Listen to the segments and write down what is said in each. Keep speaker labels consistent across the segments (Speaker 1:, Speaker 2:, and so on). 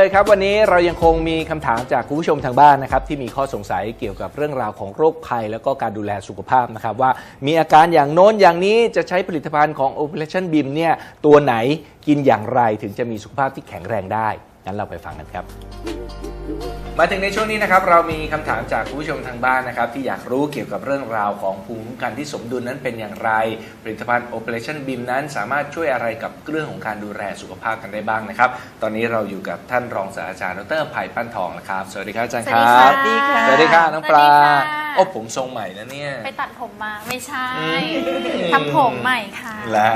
Speaker 1: เลยครับวันนี้เรายังคงมีคำถามจากคุณผู้ชมทางบ้านนะครับที่มีข้อสงสัยเกี่ยวกับเรื่องราวของโรคภัย แล้วก็การดูแลสุขภาพนะครับว่ามีอาการอย่างโน้นอย่างนี้จะใช้ผลิตภัณฑ์ของ Operation BIM เนี่ยตัวไหนกินอย่างไรถึงจะมีสุขภาพที่แข็งแรงได้งั้นเราไปฟังกันครับ มาถึงในช่วงนี้นะครับเรามีคำถามจากคุณผู้ชมทางบ้านนะครับ ที่อยากรู้เกี่ยวกับเรื่องราวของภูมิคุ้มกันที่สมดุลนั้นเป็นอย่างไร ผลิตภัณฑ์ Operation BIM นั้น สามารถช่วยอะไรกับเรื่องของการดูแลสุขภาพกันได้บ้างนะครับ ตอนนี้เราอยู่กับท่านรองศาสตราจารย์ดรไผ่ปั้นทองนะครับ สวัสดีครับอาจารย์ครั
Speaker 2: สวั
Speaker 1: บ
Speaker 2: สดีค่ะ
Speaker 1: สวัสดีค่ะน้องปลา
Speaker 2: สวัสดีค่ะ
Speaker 1: โอ้ผมทรงใหม่นะเนี่ย
Speaker 2: ไปตัดผมมาไม่ใช่
Speaker 1: อืม
Speaker 2: ทำผมใหม่ค่ะ
Speaker 1: แล้ว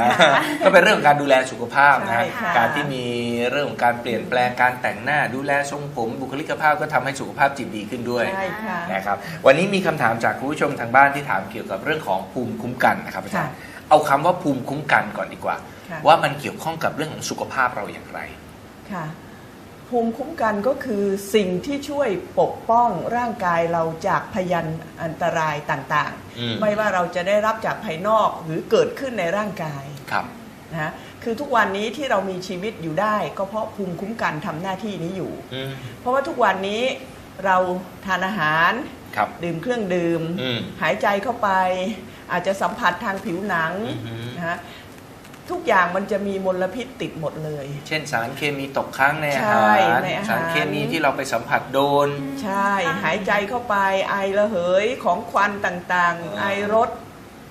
Speaker 1: ก็เป็นเรื่องของการดูแลสุขภาพนะ
Speaker 3: ใช่ค่ะ
Speaker 1: การที่มีเรื่องของการเปลี่ยนแปลงการแต่งหน้าดูแลทรงผมบุคลิกภาพก็ทำให้สุขภาพจิตดีขึ้นด้วย
Speaker 3: ใช่ค่ะ
Speaker 1: นะครับวันนี้มีคำถามจากคุณผู้ชมทางบ้านที่ถามเกี่ยวกับเรื่องของภูมิคุ้มกันนะครับอาจารย์เอาคำว่าภูมิคุ้มกันก่อนดีกว่า
Speaker 3: ค่ะ
Speaker 1: ว่ามันเกี่ยวข้องกับเรื่องของสุขภาพเราอย่างไร
Speaker 3: ค่ะ ภูมิคุ้มกันก็คือสิ่งที่ช่วยปกป้องร่างกายเราจากพยันอันตรายต่าง
Speaker 1: อืม
Speaker 3: ๆ ไม่ว่าเราจะได้รับจากภายนอกหรือเกิดขึ้นในร่างกาย
Speaker 1: ครับ
Speaker 3: นะฮะคือทุกวันนี้ที่เรามีชีวิตอยู่ได้ ก็เพราะภูมิคุ้มกันทำหน้าที่นี้อยู่
Speaker 1: อืม
Speaker 3: เพราะว่าทุกวันนี้เราทานอาหาร
Speaker 1: ครับ
Speaker 3: ดื่มเครื่องดื่ม
Speaker 1: อืม
Speaker 3: หายใจเข้าไป อาจจะสัมผัสทางผิวหนัง
Speaker 1: อือหือ
Speaker 3: นะฮะ ทุกอย่างมันจะมีมลพิษติดหมดเลย
Speaker 1: เช่นสารเคมีตกค้างในอา
Speaker 3: ใช่
Speaker 1: หาร
Speaker 3: ในอาหาร
Speaker 1: สารเคมีที่เราไปสัมผัสโดน
Speaker 3: ใช่ หายใจเข้าไปไอระเหยของควันต่าง
Speaker 1: อ๋อ
Speaker 3: ๆไอรถ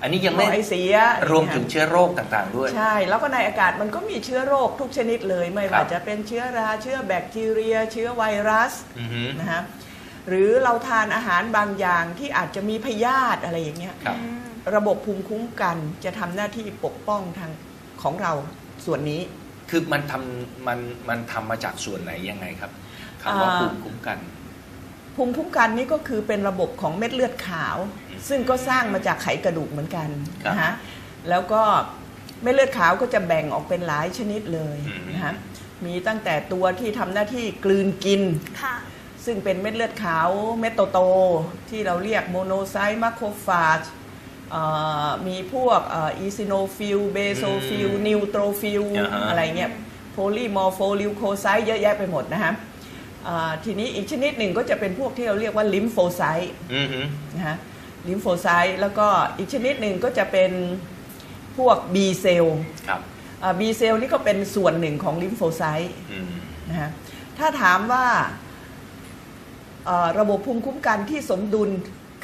Speaker 1: อันนี้ยังไม่
Speaker 3: ไอเสีย
Speaker 1: รวมถึงเชื้อโรคต่างๆด้วย
Speaker 3: ใช่ แล้วก็ในอากาศมันก็มีเชื้อโรคทุกชนิดเลย ไม่
Speaker 1: ครั
Speaker 3: ว่า
Speaker 1: บ
Speaker 3: จะเป็นเชื้อราเชื้อแบคทีเรีย เชื้อไวรัส
Speaker 1: อือหือ
Speaker 3: นะฮะหรือเราทานอาหารบางอย่างที่อาจจะมีพยาธิอะไรอย่างเงี้ย
Speaker 1: ครับ
Speaker 3: ระบบภูมิคุ้มกันจะทำหน้าที่ปกป้องทาง ของเราส่วนนี้
Speaker 1: คือมันทำมันมันทำมาจากส่วนไหนยังไงครับคำว่า
Speaker 3: อ่า
Speaker 1: ภูมิคุ้มกัน
Speaker 3: ภูมิคุ้มกันนี่ก็คือเป็นระบบของเม็ดเลือดขาว
Speaker 1: อืม
Speaker 3: ซึ่งก็สร้างมาจากไขกระดูกเหมือนกัน
Speaker 1: ครับ
Speaker 3: นะฮะแล้วก็เม็ดเลือดขาวก็จะแบ่งออกเป็นหลายชนิดเลย
Speaker 1: อืม
Speaker 3: นะฮะมีตั้งแต่ตัวที่ทำหน้าที่กลืนกิน
Speaker 2: ค่ะ
Speaker 3: ซึ่งเป็นเม็ดเลือดขาวเม็ดโตๆที่เราเรียกโมโนไซต์มาโคฟาจ มีพวกอีซิโนฟิลเบโซฟิล
Speaker 1: อืม
Speaker 3: นิวโตรฟิล
Speaker 1: อ่าฮะ
Speaker 3: อะไรเงี้ยโพลีมอร์โฟลิวโคไซต์เยอะแยะไปหมดนะฮะอ่าทีนี้อีกชนิดหนึ่งก็จะเป็นพวกที่เราเรียกว่าลิมโฟไซต์
Speaker 1: อือหือ
Speaker 3: นะฮะลิมโฟไซต์แล้วก็อีกชนิดหนึ่งก็จะเป็นพวก B เซลล์
Speaker 1: ครับ
Speaker 3: บีเซลล์นี่ก็เป็นส่วนหนึ่งของลิมโฟไซต์
Speaker 1: อืม
Speaker 3: นะฮะถ้าถามว่าเอ่อระบบภูมิคุ้มกันที่สมดุล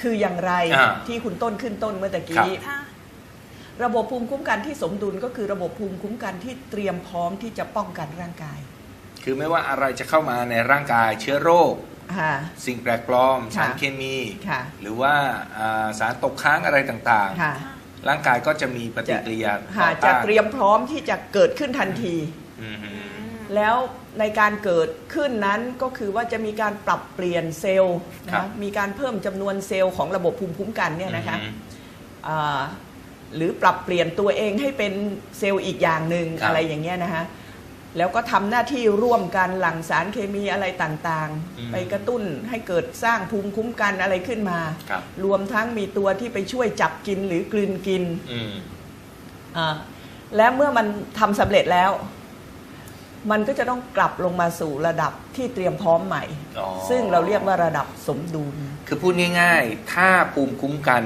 Speaker 3: คืออย่างไร
Speaker 1: อ่า
Speaker 3: ที่คุณต้นขึ้นต้นเมื่อตะ
Speaker 1: ครั
Speaker 3: กี้
Speaker 1: บ
Speaker 2: ค่ะ
Speaker 3: ระบบภูมิคุ้มกันที่สมดุลก็คือระบบภูมิคุ้มกันที่เตรียมพร้อมที่จะป้องกันร่างกาย
Speaker 1: คือไม่ว่าอะไรจะเข้ามาในร่างกายเชื้อโรค
Speaker 3: ค่ะ
Speaker 1: สิ่งแปลกปลอม
Speaker 3: ค่ะ
Speaker 1: สารเคมี
Speaker 3: ค่ะ
Speaker 1: หรือว่าอ่าสารตกค้างอะไรต่าง
Speaker 3: ค่ะ
Speaker 1: ๆ ร่างกายก็จะมีปฏิกิริยาต่
Speaker 3: ค่ะ
Speaker 1: อ
Speaker 3: จะ
Speaker 1: ต้าน
Speaker 3: เตรียมพร้อมที่จะเกิดขึ้นทันที
Speaker 1: อือหือ
Speaker 3: แล้ว ในการเกิดขึ้นนั้นก็คือว่าจะมีการปรับเปลี่ยนเซลล์นะ
Speaker 1: ครั
Speaker 3: คะ
Speaker 1: บ
Speaker 3: มีการเพิ่มจำนวนเซลล์ของระบบภูมิคุ้มกันเนี่ยนะคะ
Speaker 1: อือหือ
Speaker 3: อ่าหรือปรับเปลี่ยนตัวเองให้เป็นเซลล์อีกอย่างหนึ่ง
Speaker 1: ครับ
Speaker 3: อะไรอย่างเงี้ยนะฮะแล้วก็ทำหน้าที่ร่วมกันหลั่งสารเคมีอะไรต่างๆ ไปกระตุ้นให้เกิดสร้างภูมิคุ้มกันอะไรขึ้นมา
Speaker 1: ครับ
Speaker 3: รวมทั้งมีตัวที่ไปช่วยจับกินหรือกลืนกิน
Speaker 1: อืม
Speaker 3: อ่าและเมื่อมันทำสำเร็จแล้ว มันก็จะต้องกลับลงมาสู่ระดับที่เตรียมพร้อมใหม่
Speaker 1: อ๋อ
Speaker 3: ซึ่งเราเรียกว่าระดับสมดุล
Speaker 1: คือพูดง่ายๆ ถ้าภูมิคุ้มกัน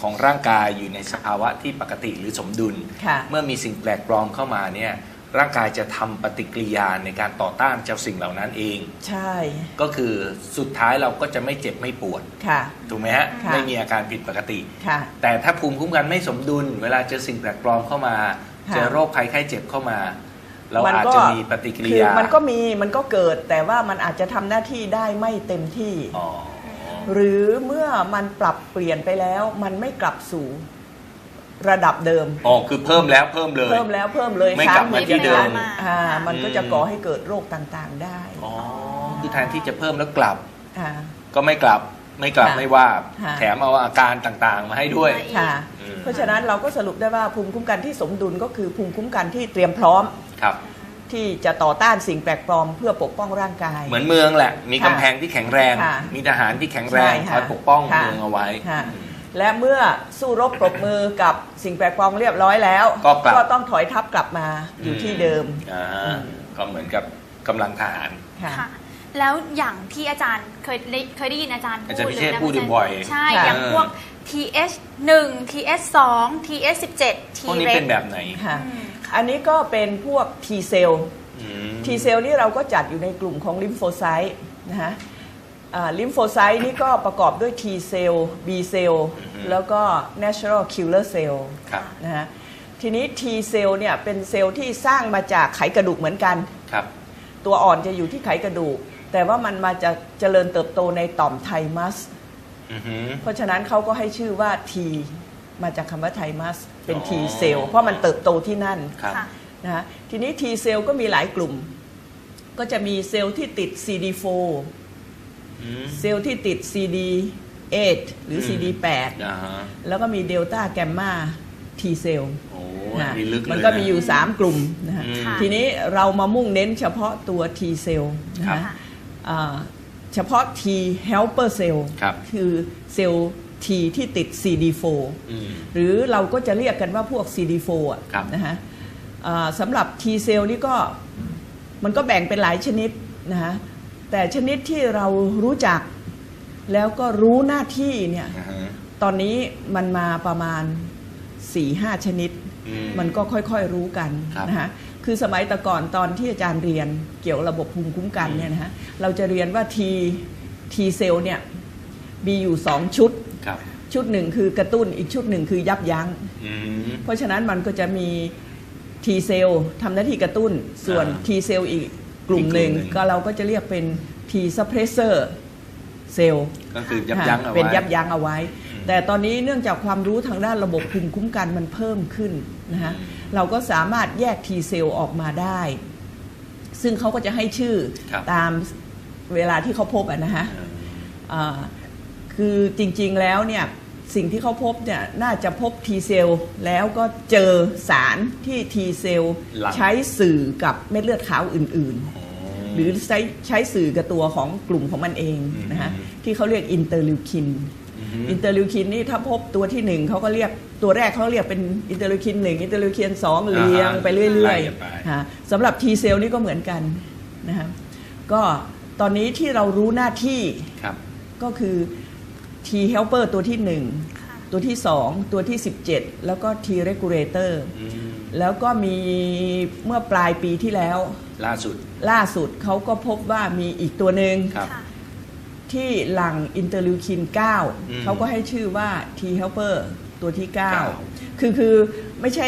Speaker 1: ของร่างกายอยู่ในสภาวะที่ปกติหรือสมดุล
Speaker 3: ค่ะ
Speaker 1: เมื่อมีสิ่งแปลกปลอมเข้ามาเนี่ยร่างกายจะทำปฏิกิริยาในการต่อต้านเจ้าสิ่งเหล่านั้นเอง
Speaker 3: ใช่
Speaker 1: ก็คือสุดท้ายเราก็จะไม่เจ็บไม่ปวด
Speaker 3: ค่ะ
Speaker 1: ถูกไหมฮะ
Speaker 3: ค่ะ
Speaker 1: ไม่มีอาการผิดปกติ
Speaker 3: ค่ะ
Speaker 1: แต่ถ้าภูมิคุ้มกันไม่สมดุล เวลาเจอสิ่งแปลกปลอมเข้ามา
Speaker 3: ค่ะ
Speaker 1: เจอโรคภัยไข้เจ็บเข้ามา เรา
Speaker 3: มัน
Speaker 1: อาจ
Speaker 3: ก็
Speaker 1: จะมีปฏิกิริ
Speaker 3: คือยา มันก็มีมันก็เกิดแต่ว่ามันอาจจะทำหน้าที่ได้ไม่เต็มที่
Speaker 1: อ๋อ
Speaker 3: หรือเมื่อมันปรับเปลี่ยนไปแล้ว มันไม่กลับสู่ระดับเดิม
Speaker 1: อ๋อ คือเพิ่มแล้วเพิ่มเลย
Speaker 3: เพิ่มแล้วเพิ่มเลย
Speaker 1: ไม่กลับมาที่เดิม
Speaker 3: ซ้ำอีกอ่ามันก็จะก่อให้เกิดโรคต่างๆได้
Speaker 1: อ๋อ คือแทนที่จะเพิ่มแล้วกลับ
Speaker 3: อ่า
Speaker 1: ก็ไม่กลับ ไม่กลับ
Speaker 3: ค่ะ
Speaker 1: ไม่ว่า
Speaker 3: ค่ะ
Speaker 1: แถมเอาอาการต่างๆ มาให้ด้วย
Speaker 2: ไม่
Speaker 3: ค่ะ
Speaker 1: อืม
Speaker 3: เพราะฉะนั้นเราก็สรุปได้ว่าภูมิคุ้มกันที่สมดุลก็คือภูมิคุ้มกันที่เตรียมพร้อม
Speaker 1: ครับ
Speaker 3: ที่จะต่อต้านสิ่งแปลกปลอมเพื่อปกป้องร่างกาย
Speaker 1: เหมือนเมืองแหละ มี
Speaker 3: ค่ะ
Speaker 1: กำแพงที่แข็งแรง
Speaker 3: ค่ะ
Speaker 1: มีทหารที่แข็งแรง
Speaker 3: ใช่
Speaker 1: ค
Speaker 3: ค่ะ
Speaker 1: อยปกป้อง
Speaker 3: ค่ะ
Speaker 1: เมืองเอาไว้
Speaker 3: ค่ะและเมื่อสู้รบปรบมือกับสิ่งแปลกปลอมเรียบร้อยแล้ว
Speaker 1: ก็กลับ
Speaker 3: ต้องถอยทับกลับมาอยู่ที่เดิม
Speaker 1: อ่าก็เหมือนกับกำลังทหาร
Speaker 3: ค่ะ
Speaker 2: ค่ะ แล้วอย่างที่อาจารย์เคยได้เคยได้ยินอาจารย์พูด
Speaker 1: อาจารย์พิเชษฐ์
Speaker 2: ลนะ
Speaker 1: พูดบ่อย
Speaker 2: ใช่
Speaker 3: ค่ะ
Speaker 2: อย่างพวก TH 1 TH 2 TH 17 T
Speaker 1: พวกนี้เป็นแบบไหน
Speaker 3: ค่ะ
Speaker 2: อืม
Speaker 3: อันนี้ก็เป็นพวก T เซล
Speaker 1: อืม
Speaker 3: T เซลนี่เราก็จัดอยู่ในกลุ่มของลิมโฟไซต์นะฮะลิมโฟไซต์นี่ก็ประกอบด้วย T เซล B เซลแล้วก็ natural killer cell
Speaker 1: ครับ
Speaker 3: นะฮะทีนี้ T เซลเนี่ยเป็นเซลล์ที่สร้างมาจากไขกระดูกเหมือนกัน
Speaker 1: ครับ
Speaker 3: ตัวอ่อนจะอยู่ที่ไขกระดูก แต่ว่ามันมาจะเจริญเติบโตในต่อมไทมัส
Speaker 1: อือหือ
Speaker 3: เพราะฉะนั้นเขาก็ให้ชื่อว่า T มาจากคำว่าไทมัสเป็น
Speaker 1: อ๋อ
Speaker 3: T เซลล์เพราะมันเติบโตที่นั่น
Speaker 1: ครับ
Speaker 2: ค่ะ
Speaker 3: นะฮะทีนี้ T เซลล์ก็มีหลายกลุ่ม ก็จะมีเซลล์ที่ติด CD4
Speaker 1: อืม
Speaker 3: เซลล์ที่ติด CD8 หรือ
Speaker 1: อืม
Speaker 3: CD8
Speaker 1: อ่าฮะ
Speaker 3: แล้วก็มีเดลต้าแกมมา T เซลล์
Speaker 1: โอ้
Speaker 3: นะ
Speaker 1: มีลึกเลย
Speaker 3: มันก็มีะอยู่ 3 กลุ่มนะฮะ
Speaker 1: อืม
Speaker 2: ค่ะ
Speaker 3: ทีนี้เรามามุ่งเน้นเฉพาะตัว T เซลล์นะ
Speaker 1: ครั
Speaker 3: ฮะ
Speaker 1: บ
Speaker 2: ค่ะ
Speaker 3: อ่าเฉพาะ T helper cell
Speaker 1: ครับ
Speaker 3: คือเซลล์ T ที่ติด CD4
Speaker 1: อืม
Speaker 3: หรือเราก็จะเรียกกันว่าพวก CD4 อะ
Speaker 1: ครับ
Speaker 3: นะฮะอ่าสำหรับ T เซลล์นี่ก็มันก็แบ่งเป็นหลายชนิดนะฮะแต่ชนิดที่เรารู้จักแล้วก็รู้หน้าที่เนี่ย
Speaker 1: อ่าฮะ
Speaker 3: ตอนนี้มันมาประมาณ4-5ชนิด
Speaker 1: อืม
Speaker 3: มันก็ค่อยๆรู้กัน
Speaker 1: ครับ
Speaker 3: นะฮะ คือสมัยแต่ก่อนตอนที่อาจารย์เรียนเกี่ยวกับระบบภูมิคุ้มกันเนี่ยนะฮะเราจะเรียนว่า T T เซลล์เนี่ยมีอยู่2ชุด
Speaker 1: ครับ
Speaker 3: ชุดหนึ่งคือกระตุ้นอีกชุดหนึ่งคือยับยั้ง
Speaker 1: อืม
Speaker 3: เพราะฉะนั้นมันก็จะมี T เซลล์ทำหน้าที่กระตุ้นส่วน
Speaker 1: อ่า
Speaker 3: T เซลล์อีกกลุ่มหนึ่ง
Speaker 1: อีกกลุ่มหนึ่ง
Speaker 3: ก็เราก็จะเรียกเป็น T suppressor เซลล์
Speaker 1: ก็คือยับยั้งเอาไว้
Speaker 3: เป็นยับยั้งเอาไว้
Speaker 1: อืม
Speaker 3: แต่ตอนนี้เนื่องจากความรู้ทางด้านระบบภูมิคุ้มกันมันเพิ่มขึ้นนะฮะ เราก็สามารถแยก T เซลล์ออกมาได้ ซึ่งเขาก็จะให้ชื่อ
Speaker 1: ครับ
Speaker 3: ตามเวลาที่เขาพบอะนะฮะ
Speaker 1: อืม
Speaker 3: อ่าคือจริงๆแล้วเนี่ยสิ่งที่เขาพบเนี่ยน่าจะพบ T เซลล์แล้วก็เจอสารที่ T เซลล์
Speaker 1: หลั่ง
Speaker 3: ใช้สื่อกับเม็ดเลือดขาวอื่นๆ
Speaker 1: อ๋อ
Speaker 3: หรือใช้ใช้สื่อกับตัวของกลุ่มของมันเองนะฮะ
Speaker 1: อืม
Speaker 3: ที่เขาเรียกอินเตอร์ลิวคิน
Speaker 1: อือหือ
Speaker 3: อินเตอร์ลิวคินนี่ถ้าพบตัวที่หนึ่งเขาก็เรียก ตัวแรกเขาเรียกเป็นอินเตอร์ลิวคินหนึ่งอินเตอร์ลิวคินสองเรียงไปเรื่อย
Speaker 1: ไล่กันไป
Speaker 3: ๆฮะสำหรับ T เซลล์นี่ก็เหมือนกันนะฮะก็ตอนนี้ที่เรารู้หน้าที่
Speaker 1: ครับ
Speaker 3: ก็คือ T helper ตัวที่หนึ่ง
Speaker 2: ค่ะ
Speaker 3: ตัวที่สองตัวที่ 17 แล้วก็ T regulator
Speaker 1: อืม
Speaker 3: แล้วก็มีเมื่อปลายปีที่แล้ว
Speaker 1: ล่าสุด
Speaker 3: ล่าสุดเขาก็พบว่ามีอีกตัวหนึ่ง
Speaker 1: ครับ
Speaker 2: ค่ะ
Speaker 3: ที่หลังอินเตอร์ลิวคิน
Speaker 1: อืม
Speaker 3: 9เขาก็ให้ชื่อว่า T helper ตัวที่
Speaker 1: เก้า
Speaker 3: 9คือคือไม่ใช่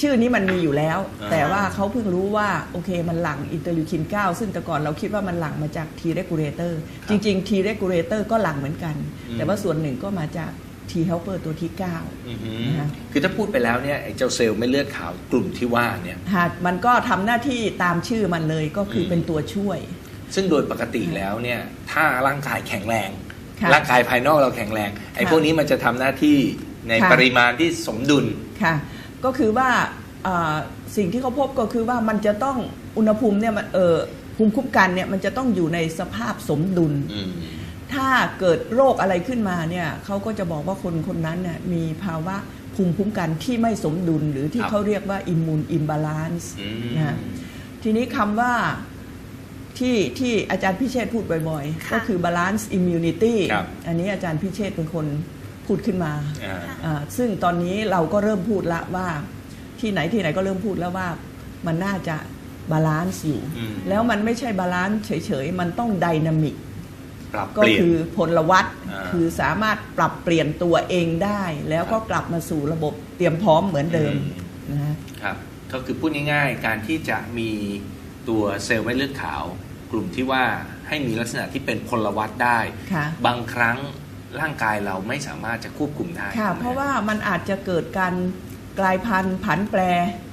Speaker 3: ชื่อนี้มันมีอยู่แล้ว
Speaker 1: อ่า
Speaker 3: แต่ว่าเขาเพิ่งรู้ว่า โอเคมันหลังอินเตอร์ลิวคิน 9 ซึ่งแต่ก่อนเราคิดว่ามันหลังมาจาก T regulator จริงๆ T regulator ก็หลังเหมือนกัน แต่ว่าส่วนหนึ่งก็มาจาก T helper ตัวที่9
Speaker 1: อือหือ
Speaker 3: นะฮะ
Speaker 1: คือถ้าพูดไปแล้วเนี่ยไอ้เจ้าเซลล์ไม่เลือดขาวกลุ่มที่ว่าเนี่ย
Speaker 3: หากมันก็ทำหน้าที่ตามชื่อมันเลยก็คืออ
Speaker 1: ม
Speaker 3: เป็นตัวช่วย
Speaker 1: ซึ่งโดยปกติแล้วเนี่ยถ้าร่างกายแข็งแรง
Speaker 3: ค่ะ
Speaker 1: ร่างกายภายนอกเราแข็งแรงไอ้
Speaker 3: ค่ะ
Speaker 1: พวกนี้มันจะทำหน้าที่ ใน
Speaker 3: ค่ะ
Speaker 1: ปริมาณที่สมดุล
Speaker 3: ค่ะ ก็คือว่าอ่าสิ่งที่เขาพบก็คือว่ามันจะต้องอุณหภูมิเนี่ยมันเออภูมิคุ้มกันเนี่ยมันจะต้องอยู่ในสภาพสมดุล
Speaker 1: อืม
Speaker 3: ถ้าเกิดโรคอะไรขึ้นมาเนี่ยเขาก็จะบอกว่าคนคนนั้นเนี่ยมีภาวะภูมิคุ้มกันที่ไม่สมดุล หรือที่
Speaker 1: ครับ
Speaker 3: เขาเรียกว่าอิมมูนอิมบาลานซ์
Speaker 1: อืม
Speaker 3: นะฮะทีนี้คำว่าที่ที่อาจารย์พิเชษฐ์พูดบ่อยๆ
Speaker 2: ค่ะ
Speaker 3: ก็คือ balance immunity
Speaker 1: ครับ
Speaker 3: อันนี้อาจารย์พิเชษฐ์เป็นคน พูดขึ้นมา
Speaker 1: อ่า
Speaker 3: อ่าซึ่งตอนนี้เราก็เริ่มพูดละว่า ที่ไหนที่ไหนก็เริ่มพูดแล้วว่ามันน่าจะบาลานซ์อยู่
Speaker 1: อืม
Speaker 3: แล้วมันไม่ใช่บาลานซ์เฉยๆ มันต้องไดนามิก
Speaker 1: ปรับ
Speaker 3: ก็
Speaker 1: เปลี่ยน
Speaker 3: คือพลวัต
Speaker 1: อ่า
Speaker 3: คือสามารถปรับเปลี่ยนตัวเองได้ แล้วก็กลับมาสู่ระบบเตรียมพร้อมเหมือนเดิม
Speaker 1: อืม
Speaker 3: นะฮะ
Speaker 1: ครับก็คือพูดง่ายๆ การที่จะมีตัวเซลล์เม็ดเลือดขาว กลุ่มที่ว่าให้มีลักษณะที่เป็นพลวัตได้
Speaker 3: ค่ะ
Speaker 1: บางครั้ง ร่างกายเราไม่สามารถจะควบคุมได้
Speaker 3: ค่ะ
Speaker 1: ถูกไหม
Speaker 3: เพราะว่ามันอาจจะเกิดการกลายพันธุ์ผันแปร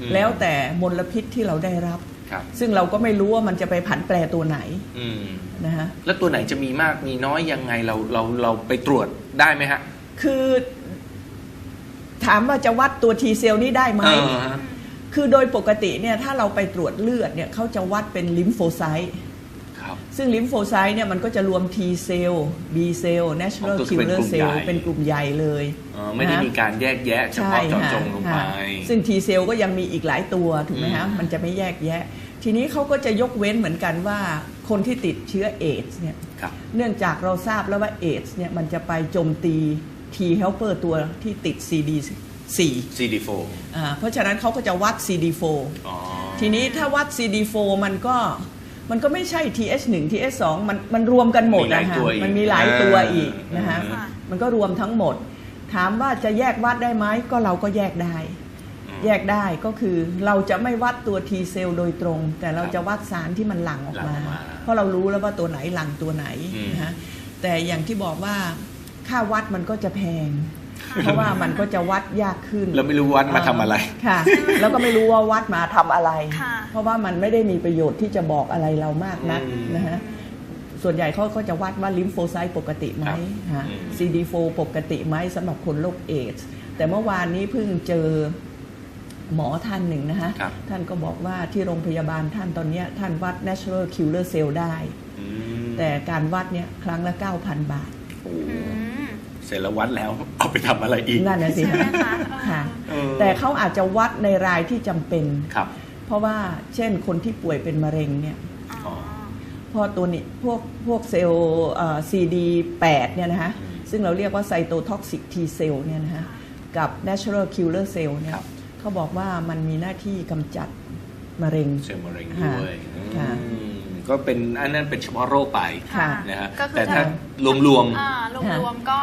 Speaker 1: อืม
Speaker 3: แล้วแต่มลพิษที่เราได้รับ
Speaker 1: ครับ
Speaker 3: ซึ่งเราก็ไม่รู้ว่ามันจะไปผันแปรตัวไหน
Speaker 1: อืม
Speaker 3: นะฮะ
Speaker 1: แล้วตัวไหนจะมีมากมีน้อยยังไงเราเราเราไปตรวจได้ไหมฮะ
Speaker 3: คือ ถามว่าจะวัดตัวทีเซลนี้ได้ไหม
Speaker 1: เออฮะ
Speaker 3: คือโดยปกติเนี่ยถ้าเราไปตรวจเลือดเนี่ยเขาจะวัดเป็นลิมโฟไซต์
Speaker 1: ครับ
Speaker 3: ซึ่งลิมโฟไซต์เนี่ยมันก็จะรวม T เซล B เซล natural
Speaker 1: อ๋อก็คือเป็น
Speaker 3: killer
Speaker 1: กลุ่ม
Speaker 3: cell
Speaker 1: ใหญ่
Speaker 3: เป็นกลุ่มใหญ่เลย
Speaker 1: เออไม่ได้
Speaker 3: นะ
Speaker 1: มีการแยกแยะเฉ
Speaker 3: ใช่
Speaker 1: พาะเจาะ
Speaker 3: ค่ะ
Speaker 1: จงลงไป
Speaker 3: ค่ะซึ่ง T เซลก็ยังมีอีกหลายตัวถูกไหมฮะ
Speaker 1: อืม
Speaker 3: มันจะไม่แยกแยะ ทีนี้เขาก็จะยกเว้นเหมือนกันว่าคนที่ติดเชื้อเอดส์เนี่ย
Speaker 1: ครับ
Speaker 3: เนื่องจากเราทราบแล้วว่าเอดส์เนี่ยมันจะไปโจมตี T helper ตัวที่ติด CD4
Speaker 1: CD4
Speaker 3: อ่าเพราะฉะนั้นเขาก็จะวัด CD4
Speaker 1: อ๋อ
Speaker 3: ทีนี้ถ้าวัด CD4 มันก็ มันก็ไม่ใช่ TH1 TH2 มันมันรวมกันหมด
Speaker 1: มีหลาย
Speaker 3: นะคะ
Speaker 1: ตัวอีก
Speaker 3: มันมีหลายตัวอีก
Speaker 1: อ่าน
Speaker 3: นะคะ
Speaker 2: ค่ะ
Speaker 3: มันก็รวมทั้งหมด ถามว่าจะแยกวัดได้ไหมก็เราก็แยกได้ แยกได้ก็คือเราจะไม่วัดตัว T เซลล์โดยตรง แต่เราจะวัดสารที่มันหลั่งออก
Speaker 1: หลั่
Speaker 3: มา
Speaker 1: งออกมา
Speaker 3: เพราะเรารู้แล้วว่าตัวไหนหลั่งตัวไหน
Speaker 1: อืม
Speaker 3: นะฮะแต่อย่างที่บอกว่าค่าวัดมันก็จะแพง เพราะว่ามันก็จะวัดยากขึ้น
Speaker 1: เราไม่รู้วัดมาทำอะไร
Speaker 3: ค่ะ แล้วก็ไม่รู้ว่าวัดมาทำอะไร
Speaker 2: ค่ะ
Speaker 3: เพราะว่ามันไม่ได้มีประโยชน์ที่จะบอกอะไรเรามากนัก
Speaker 1: อืม
Speaker 3: นะฮะส่วนใหญ่เขาก็จะวัดว่าลิมโฟไซต์ปกติไหม
Speaker 1: ครับ
Speaker 3: ฮะ
Speaker 1: อืม
Speaker 3: CD4 ปกติไหมสำหรับคนโรคเอดส์แต่เมื่อวานนี้เพิ่งเจอหมอท่านหนึ่งนะฮะ
Speaker 1: ครับ
Speaker 3: ท่านก็บอกว่าที่โรงพยาบาลท่านตอนเนี้ยท่านวัด natural killer cell ได้
Speaker 1: อืม
Speaker 3: แต่การวัดเนี่ยครั้งละ 9,000 บาท
Speaker 1: โอ้
Speaker 2: อืม
Speaker 1: เสร็จแล้ววัดแล้วเอาไปทำอะไรอีก
Speaker 3: นั่นนะสิ
Speaker 2: ใช่ไหม
Speaker 3: ฮะ
Speaker 2: คะ
Speaker 3: ค่ะ
Speaker 1: เออ
Speaker 3: แต่เขาอาจจะวัดในรายที่จำเป็น
Speaker 1: ครับ
Speaker 3: เพราะว่าเช่นคนที่ป่วยเป็นมะเร็งเนี่ย
Speaker 2: อ๋อ
Speaker 3: พอตัวนี้พวกพวกเซลล์เอ่อ CD8 เนี่ยนะฮะ
Speaker 1: อืม
Speaker 3: ซึ่งเราเรียกว่าไซโตท็อกซิก T เซลล์เนี่ยนะฮะกับ natural killer cell เนี่ย
Speaker 1: ครับ
Speaker 3: เขาบอกว่ามันมีหน้าที่กำจัดมะเร็ง
Speaker 1: เซลล์มะเร็ง
Speaker 3: ค่ะ
Speaker 1: ด้วย
Speaker 3: ค่ะ
Speaker 1: อืมก็เป็นอันนั้นเป็นเฉพาะโรคไป
Speaker 3: ค่ะ
Speaker 1: นะฮะ
Speaker 2: ก็คือ
Speaker 1: แต่ถ้า
Speaker 2: ถ้า
Speaker 1: รวม
Speaker 2: อ่ารวมๆก็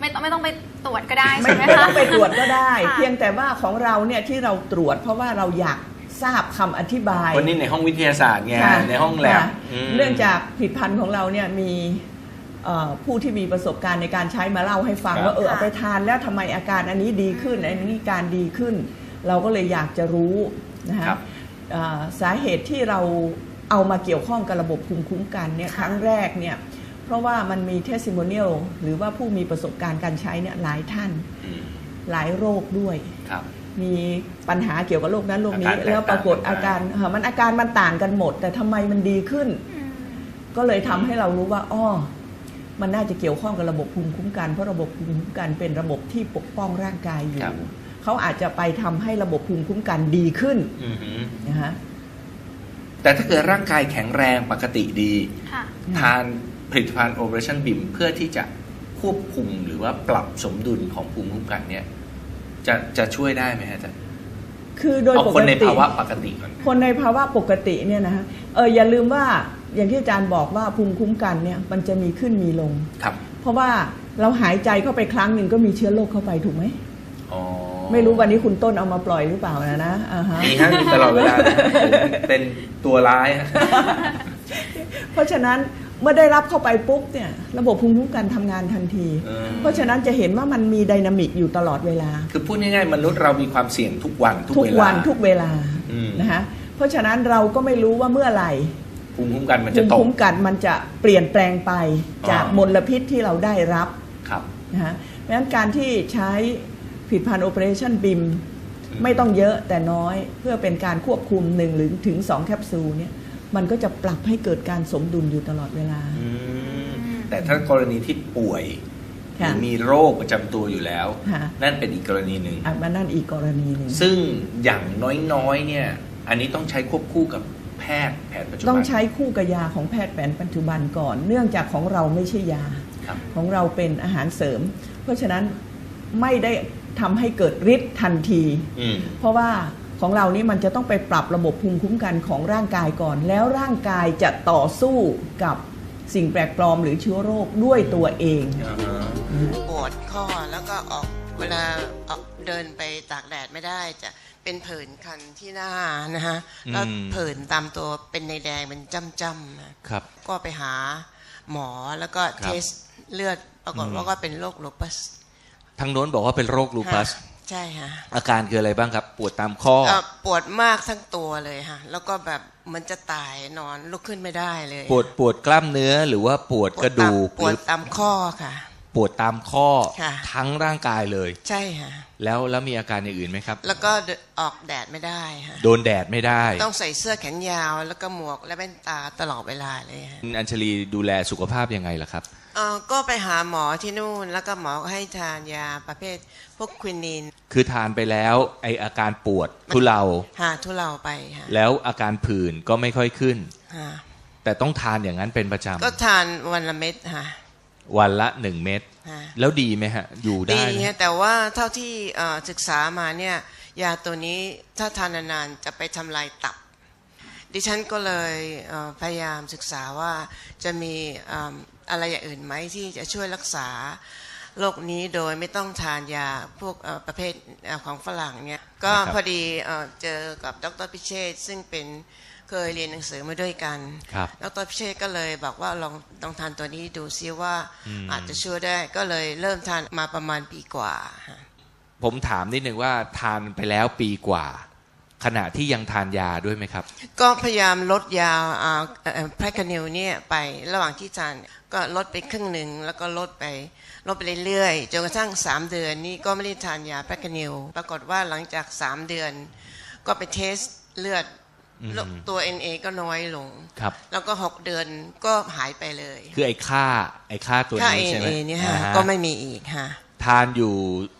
Speaker 2: ไม่ต้องไม่ต้องไปตรวจก็ได้
Speaker 3: ไม่
Speaker 2: ใช่ไหม
Speaker 3: ไม่
Speaker 2: คะ
Speaker 3: ต้องไปตรวจก็ได้
Speaker 2: ค่ะ
Speaker 3: เพียงแต่ว่าของเราเนี่ยที่เราตรวจเพราะว่าเราอยากทราบคำอธิบาย
Speaker 1: ๆวันนี้ในห้องวิทยาศาสตร์ไง
Speaker 3: ค่ะ
Speaker 1: ในห้องแลบ
Speaker 3: ค่ะ
Speaker 1: ม
Speaker 3: เนื่องจากผลิตภัณฑ์ของเราเนี่ยมีเอ่อผู้ที่มีประสบการณ์ในการใช้มาเล่าให้ฟัง
Speaker 1: ครับ
Speaker 3: ว่าเออ
Speaker 2: ค่ะ
Speaker 3: เอาไปทานแล้วทำไมอาการอันนี้ดีขึ้น อันนี้การดีขึ้น เราก็เลยอยากจะรู้นะฮะ
Speaker 1: ครับ
Speaker 3: เอ่อสาเหตุที่เราเอามาเกี่ยวข้องกับระบบภูมิคุ้มกันเนี่ย
Speaker 2: ค่ะ
Speaker 3: ครั้งแรกเนี่ย เพราะว่ามันมีเทส i ิ o เนียลหรือว่าผู้มีประสบการณ์การใช้เนี่ยหลายท่าน
Speaker 1: อืม
Speaker 3: หลายโรคด้วย
Speaker 1: ครับ
Speaker 3: มีปัญหาเกี่ยวกับโรคนั้นโรคนี้
Speaker 1: อาการแตกต่าง
Speaker 3: แล้วปรากฏอาการเอ่อมันอาการมันต่างกันหมด แต่ทำไมมันดีขึ้น
Speaker 2: อืม
Speaker 3: ก็เลยทำให้เรารู้ว่าอ้อมันน่าจะเกี่ยวข้องกับระบบภูมิคุ้มกันเพราะระบบภูมิคุ้มกันเป็นระบบที่ปกป้องร่างกายอยู่
Speaker 1: ครับ
Speaker 3: เขาอาจจะไปทำให้ระบบภูมิคุ้มกันดีขึ้น
Speaker 1: อือหือ
Speaker 3: นะฮะ
Speaker 1: แต่ถ้าเกิดร่างกายแข็งแรงปกติดี
Speaker 2: ค่ะ
Speaker 1: ทาน ผลิตภัณฑ์ Operation BIM เพื่อที่จะควบคุมหรือว่าปรับสมดุลของภูมิคุ้มกันเนี่ยจะจะช่วยได้ไหมฮะอาจารย์
Speaker 3: คือโดย
Speaker 1: เอา
Speaker 3: ป
Speaker 1: ค
Speaker 3: ก
Speaker 1: นใน
Speaker 3: ติ
Speaker 1: ภาวะปกติก่อน
Speaker 3: คนในภาวะปกติเนี่ยนะฮะเอออย่าลืมว่าอย่างที่อาจารย์บอกว่าภูมิคุ้มกันเนี่ยมันจะมีขึ้นมีลง
Speaker 1: ครับ
Speaker 3: เพราะว่าเราหายใจเข้าไปครั้งหนึ่งก็มีเชื้อโรคเข้าไปถูกไหม
Speaker 1: อ๋อ
Speaker 3: ไม่รู้วันนี้คุณต้นเอามาปล่อยหรือเปล่านะนะอ่าฮะ
Speaker 1: มีฮะมีตลอดเวลานะผมเป็นตัวร้ายฮะ
Speaker 3: เพราะฉะนั้น เมื่อได้รับเข้าไปปุ๊บเนี่ยระบบภูมิคุ้มกันทำงานทันที
Speaker 1: เออ
Speaker 3: เพราะฉะนั้นจะเห็นว่ามันมีไดนามิกอยู่ตลอดเวลา
Speaker 1: คือพูดง่ายๆมนุษย์เรามีความเสี่ยงทุกวันทุก
Speaker 3: ทุก
Speaker 1: เวลา
Speaker 3: วันทุกเวลา
Speaker 1: อืม
Speaker 3: นะฮะเพราะฉะนั้นเราก็ไม่รู้ว่าเมื่อไหร่
Speaker 1: ภูมิคุ้มกันมัน
Speaker 3: ภู
Speaker 1: จะ
Speaker 3: มิ
Speaker 1: ตก
Speaker 3: คุ้มกันมันจะเปลี่ยนแปลงไปจาก
Speaker 1: อ่ามม
Speaker 3: ลพิษที่เราได้รับ
Speaker 1: ครับ
Speaker 3: นะฮะเพราะฉะนั้นการที่ใช้ผลิดพันธ์ Operation BIM ไม่ต้องเยอะแต่น้อยเพื่อเป็นการควบคุม1หรือถึง 2 แคปซูลเนี่ย มันก็จะปรับให้เกิดการสมดุลอยู่ตลอดเวลา
Speaker 1: อืมแต่ถ้ากรณีที่ป่วยห
Speaker 3: ค่ะ
Speaker 1: รือมีโรคประจำตัวอยู่แล้ว
Speaker 3: ค่ะ
Speaker 1: นั่นเป็นอีกกรณีหนึ่ง
Speaker 3: อันนั้นนั่นอีกกรณีหนึ่ง
Speaker 1: ซึ่งอย่างน้อยๆเนี่ย อันนี้ต้องใช้ควบคู่กับแพทย์แผนปัจจุบัน
Speaker 3: ต้องใช้คู่กับยาของแพทย์แผนปัจจุบันก่อน เนื่องจากของเราไม่ใช่ยา
Speaker 1: ครับ
Speaker 3: ของเราเป็นอาหารเสริม เพราะฉะนั้นไม่ได้ทำให้เกิดฤทธิ์ทันที
Speaker 1: อืม
Speaker 3: เพราะว่า ของเรานี่มันจะต้องไปปรับระบบภูมิคุ้มกันของร่างกายก่อน แล้วร่างกายจะต่อสู้กับสิ่งแปลกปลอมหรือเชื้อโรคด้วยตัวเอง
Speaker 1: อ่าฮะ
Speaker 4: ปวดข้อแล้วก็ออกเวลาออกเดินไปตากแดดไม่ได้จะเป็นผื่นคันที่หน้านะฮะแล้วผื่นตามตัวเป็นในแดงเป็นจ้ำๆนะครับ ก็ไปหาหมอแล้วก็
Speaker 1: ครับ
Speaker 4: เทสเลือดปรากฏว่าก็เป็นโรคลูปัส
Speaker 5: ทางโน้นบอกว่าเป็นโรคลูปัส
Speaker 4: ค่ะ ใช่ฮะ
Speaker 5: อาการคืออะไรบ้างครับ ปวดตามข้อ
Speaker 4: เอ่อปวดมากทั้งตัวเลยฮะแล้วก็แบบเหมันจะตายนอนลุกขึ้นไม่ได้เลย
Speaker 5: ปวดปวดกล้ามเนื้อหรือว่าปวดกระดูก
Speaker 4: ปวด
Speaker 5: หรือ
Speaker 4: ตามข้อค่ะ
Speaker 5: ปวดตามข้อ
Speaker 4: ค่ะ
Speaker 5: ทั้งร่างกายเลย
Speaker 4: ใช่ค่ะ
Speaker 5: แล้วแล้วมีอาการอย่างอื่นไหมครับ
Speaker 4: แล้วก็ออกแดดไม่ได้ค่ะ
Speaker 5: โดนแดดไม่ได้
Speaker 4: ต้องใส่เสื้อแขนยาว แล้วก็หมวกและแว่นตาตลอดเวลาเลยค่ะ
Speaker 5: คุณอัญชลีดูแลสุขภาพยังไงล่ะครับ
Speaker 4: เอ่อก็ไปหาหมอที่นู่น แล้วก็หมอก็ให้ทานยาประเภทพวกควินิน
Speaker 5: คือทานไปแล้วไออาการปวดทุเลา
Speaker 4: หาทุเลาไปค่ะ
Speaker 5: แล้วอาการผื่นก็ไม่ค่อยขึ้น
Speaker 4: ค่ะ
Speaker 5: แต่ต้องทานอย่างนั้นเป็นประ
Speaker 4: ก็
Speaker 5: จำ
Speaker 4: ทานวันละเม็ดค่ะ
Speaker 5: วันละหนึ่งเม็ด
Speaker 4: ค่ะ
Speaker 5: แล้วดีไหมฮะ อยู่ได้
Speaker 4: ดี
Speaker 5: ไหม
Speaker 4: ฮะแต่ว่าเท่าที่เอ่อศึกษามาเนี่ย ยาตัวนี้ถ้าทานนานๆจะไปทำลายตับ ดิฉันก็เลยเอ่อพยายามศึกษาว่าจะมีเอิ่มอะไรอย่างอื่นไหมที่จะช่วยรักษาโรคนี้โดยไม่ต้องทานยาพวกเอ่อประเภทเอ่อของฝรั่งเนี่ยก็
Speaker 5: นะครับ
Speaker 4: พอดีเอ่อเจอกับดรพิเชษฐ์ซึ่งเป็นเคยเรียนหนังสือมาด้วยกัน
Speaker 5: ครับ
Speaker 4: ดรพิเชษก็เลยบอกว่าลองลองทานตัวนี้ดูซิว่าอาจจะช่วยได้ก็เลยเริ่มทานมาประมาณปีกว่าฮะ
Speaker 5: ผมถามนิดนึงว่าทานไปแล้วปีกว่า ขณะที่ยังทานยาด้วยไหมครับ
Speaker 4: ก็พยายามลดยาแพรคานิลเนี่ยไประหว่างที่ทานก็ลดไปครึ่งหนึ่งแล้วก็ลดไปลดไปเรื่อยๆจนกระทั่ง 3 เดือนนี่ก็ไม่ได้ทานยาแพรคานิลปรากฏว่าหลังจาก 3 เดือน ก็ไปเทสเลือด
Speaker 5: อืม
Speaker 4: ตัว NA ก็น้อยลง
Speaker 5: ครับ
Speaker 4: แล้วก็ 6 เดือนก็หายไปเลย
Speaker 5: คือไอ้ค่าไอ้ค่าตัว
Speaker 4: ค่า
Speaker 5: นี้ใช่ไหม
Speaker 4: NA เนี่ย
Speaker 5: อ่า
Speaker 4: ฮะ
Speaker 5: ฮะ
Speaker 4: ก็ไม่มีอีกฮะ
Speaker 5: ทานอยู่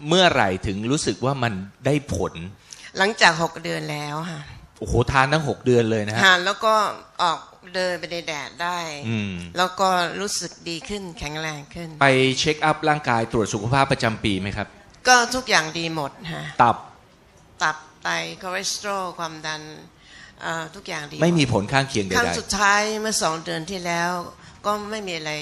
Speaker 5: เมื่อไหร่ถึงรู้สึกว่ามันได้ผล
Speaker 4: หลังจาก6เดือนแล้วฮะ
Speaker 5: โอ้โหทานทั้งหกเดือนเลยนะฮะ
Speaker 4: ฮะแล้วก็ออกเดินไปในแดดได้
Speaker 5: อืม
Speaker 4: แล้วก็รู้สึกดีขึ้นแข็งแรงขึ้น
Speaker 5: ไปเช็คอัพร่างกายตรวจสุขภาพประจำปีไหมครับ
Speaker 4: ก็ทุกอย่างดีหมดฮะ
Speaker 5: ตับ
Speaker 4: ตับไตคอเลสเตอรอลความดันเอ่อทุกอย่างดีหด
Speaker 5: ไม่มีผลข้างเคียงใด
Speaker 4: ครั้งสุดท้ายเมื่อสองเดือนที่แล้ว ก็ไม่มีอะไร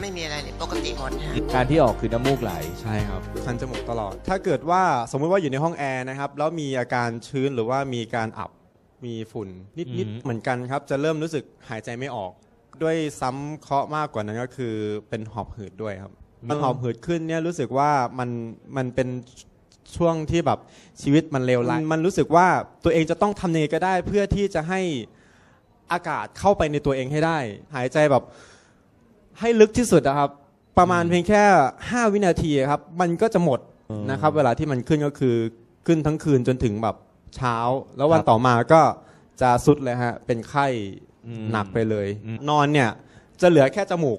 Speaker 4: ไม่มีอะไรเลยปกติหมดฮะ
Speaker 1: การที่ออกคือน้ำมูกไหล
Speaker 6: ใช่ครับคันจมูกตลอด ถ้าเกิดว่าสมมติว่าอยู่ในห้องแอร์นะครับ แล้วมีอาการชื้นหรือว่ามีการอับ มีฝุ่นนิด
Speaker 5: อือฮึ
Speaker 6: ๆเหมือนกันครับ จะเริ่มรู้สึกหายใจไม่ออก ด้วยซ้ำเคราะห์มากกว่านั้นก็คือเป็นหอบหืดด้วยครับ มันหอบหืดขึ้นเนี่ยรู้สึกว่ามันมันเป็นช่วงที่แบบชีวิตมันเลวร้ายมันรู้สึกว่าตัวเองจะต้องทำยังไงก็ได้ เพื่อที่จะให้อากาศเข้าไปในตัวเองให้ได้ หายใจแบบ ให้ลึกที่สุดนะครับ ประมาณเพียงแค่ 5 วินาทีครับ มันก็จะหมดนะครับ เวลาที่มันขึ้นก็คือขึ้นทั้งคืนจนถึงแบบเช้า แล้ววัน
Speaker 5: ครับ
Speaker 6: ต่อมาก็จะสุดเลยฮะ เป็นไข้
Speaker 5: อืม
Speaker 6: หนักไปเลย
Speaker 5: อืม
Speaker 6: นอนเนี่ยจะเหลือแค่จมูก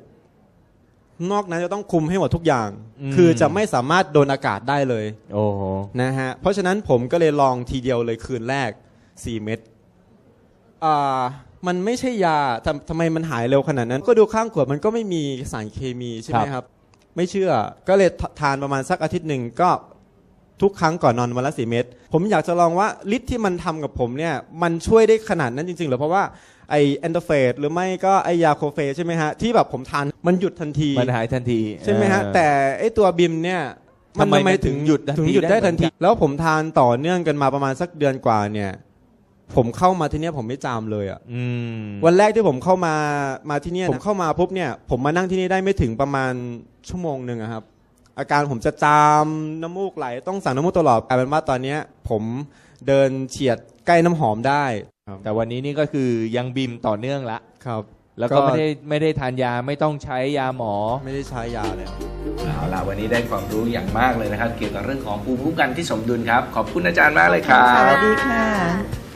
Speaker 6: นอกนั้นจะต้องคุมให้หมดทุกอย่าง
Speaker 5: อืม
Speaker 6: คือจะไม่สามารถโดนอากาศได้เลย
Speaker 1: โอ้โห
Speaker 6: นะฮะ เพราะฉะนั้นผมก็เลยลองทีเดียวเลยคืนแรก 4 เม็ด อ่ามันไม่ใช่ยาทำทำไมมันหายเร็วขนาดนั้น ก็ดูข้างขวดมันก็ไม่มีสารเคมีใช่ไหมครับ ไม่เชื่อก็เลยททานประมาณสักอาทิตย์หนึ่งก็ทุกครั้งก่อนนอนวันละสี่เม็ดผมอยากจะลองว่าฤทธิ์ที่มันทำกับผมเนี่ยมันช่วยได้ขนาดนั้นจริงๆเหรอเพราะว่าไอแอนโดเฟสหรือไม่ก็ไอยาโคเฟสใช่ไหมฮะ ที่แบบผมทานมันหยุดทันที
Speaker 1: มันหายทันที
Speaker 6: ใช่ไหมฮะ
Speaker 1: เออ
Speaker 6: แต่ไอตัวบิมเนี่ยมัน
Speaker 1: ทำไม
Speaker 6: ทำไม
Speaker 1: มันถึ
Speaker 6: ถึ
Speaker 1: ง
Speaker 6: ง
Speaker 1: หยุดทันที
Speaker 6: ถึงหยุด
Speaker 1: ได้
Speaker 6: ได้
Speaker 1: เหมื
Speaker 6: ทั
Speaker 1: อน
Speaker 6: น
Speaker 1: กั
Speaker 6: ที
Speaker 1: น
Speaker 6: แล้วผมทานต่อเนื่องกันมาประมาณสักเดือนกว่าเนี่ย ผมเข้ามาที่เนี่ยผมไม่จามเลยอะ
Speaker 1: อืม
Speaker 6: วันแรกที่ผมเข้ามามาที่เนี่ยผมเข้ามาปุ๊บเนี่ยผมมานั่งที่นี่ได้ไม่ถึงประมาณชั่วโมงหนึ่งอะครับ อาการผมจะจามน้ำมูกไหล ต้องสั่งน้ำมูกตลอดกลายเป็นว่าตอนเนี้ย ผมเดินเฉียดใกล้น้ำหอมได้
Speaker 1: แต่วันนี้นี่ก็คือยังบิมต่อเนื่องละ
Speaker 6: ครับ
Speaker 1: แล้วก็
Speaker 6: ก็
Speaker 1: ไม่ได้ไม่ได้ทานยาไม่ต้องใช้ยาหมอ
Speaker 6: ไม่ได้ใช้ยาเลย
Speaker 1: เอาล่ะวันนี้ได้ความรู้อย่างมากเลยนะครับ เกี่ยวกับเรื่องของภูมิคุ้มกันที่สมดุลครับ ขอบคุณอาจารย์มากเลยครั
Speaker 3: สวั
Speaker 1: บ
Speaker 3: สดีค่ะ